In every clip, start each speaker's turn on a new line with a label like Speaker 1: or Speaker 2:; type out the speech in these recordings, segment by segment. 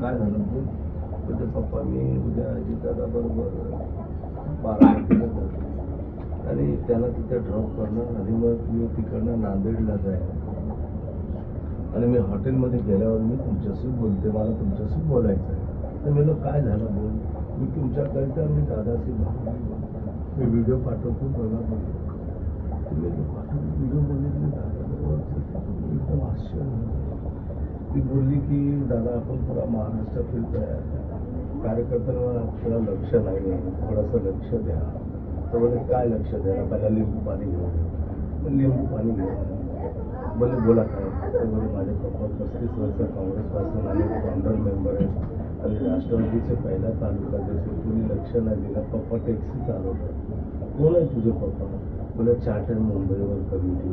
Speaker 1: काय झालं बोल म्हणजे पप्पा मी उद्या अजितदादा बरोबर बारामतीला जातो आणि त्याला तिथे ड्रॉप करणं आणि मग मी तिकडनं नांदेडला जाय. आणि मी हॉटेलमध्ये गेल्यावर मी तुमच्याशी बोलते मला तुमच्याशी बोलायचं आहे तर मी लोक काय झालं बोल? मी तुमच्याकरिता मी दादाशी मी व्हिडिओ पाठवतो बघा बघा तुम्ही पाठवतो व्हिडिओ बघितले दादा एकदम ती बोलली की दादा आपण थोडा महाराष्ट्र फिरतोय. कार्यकर्त्यांना थोडा लक्ष नाही थोडंसं लक्ष द्या. तर बोले काय लक्ष द्या? पहिला लिंबू पाणी घेऊ लिंबू पाणी घेऊ बोले बोला काय? तर माझे पप्पा पस्तीस वर्ष काँग्रेसपासून आणि फाउंडर मेंबर आहेत. आणि राष्ट्रवादीचे पहिला तालुका जसे तुम्ही लक्ष नाही दिलं. पप्पा टॅक्सी चालवतो कोण आहे तुझे पप्पा? बोले चार्टर्ड मुंबईवर कमिटी.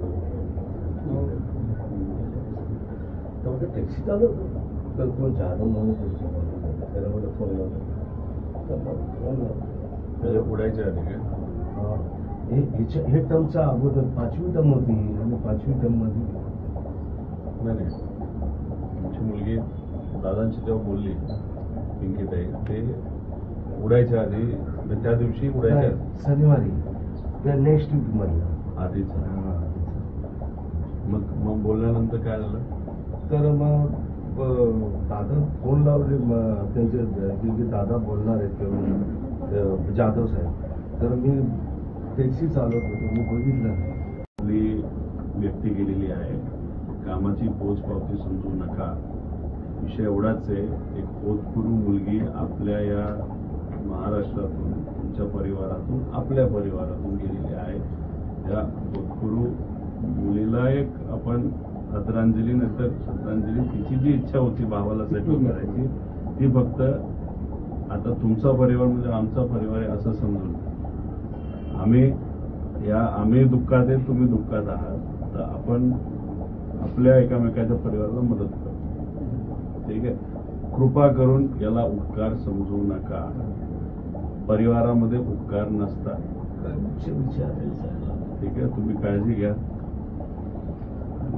Speaker 1: हो. म्हणजे टॅक्सी चालवतो तर कोण जाधव म्हणून त्याला बोले फोन
Speaker 2: म्हणजे उडायच्या आधी
Speaker 1: हा. हे ह्याच्या हे टर्मच्या अगोदर पाचवी टर्म होती आणि पाचवी टर्ममध्ये
Speaker 2: नाही नाही तुमची मुलगी दादांची जेव्हा बोलली पिंकीताई ते उडायच्या आधी त्या दिवशी उडायच्या
Speaker 1: शनिवारी त्या नेक्स्ट वीक मधला
Speaker 2: आधीच मग मग बोलल्यानंतर काय झालं
Speaker 1: तर मग दादा फोन लावले म- त्यांचे दादा बोलणार आहेत किंवा जाधव साहेब. तर मी टॅक्सी चालवत होतो मी बघितलं नाही.
Speaker 2: आपली व्यक्ती गेलेली आहे. कामाची पोच पावती समजू नका. विषय एवढाच आहे एक होतकुरू मुलगी आपल्या या महाराष्ट्रातून तुमच्या परिवारातून आपल्या परिवारातून गेलेली आहे. त्या होतकुरू मुलीला एक आपण आदरांजली नंतर श्रद्धांजली तिची जी इच्छा होती भावाला सेटल करायची ती फक्त आता तुमचा परिवार म्हणजे आमचा परिवार आहे असं समजून आम्ही या आम्ही दुःखात आहे तुम्ही दुःखात आहात. तर आपण आपल्या एकामेकाच्या परिवाराला मदत करतो. ठीक आहे? कृपा करून याला उपकार समजू नका. परिवारामध्ये उपकार नसतात. ठीक आहे? तुम्ही काळजी घ्या.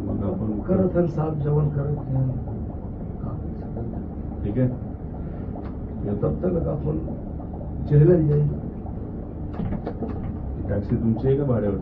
Speaker 2: मग आपण
Speaker 1: करत आणि साफ जेवण करत नाही.
Speaker 2: ठीक आहे?
Speaker 1: ये तब तक आपण? जेलला जाईल.
Speaker 2: टॅक्सी तुमची आहे का भाड्यावर.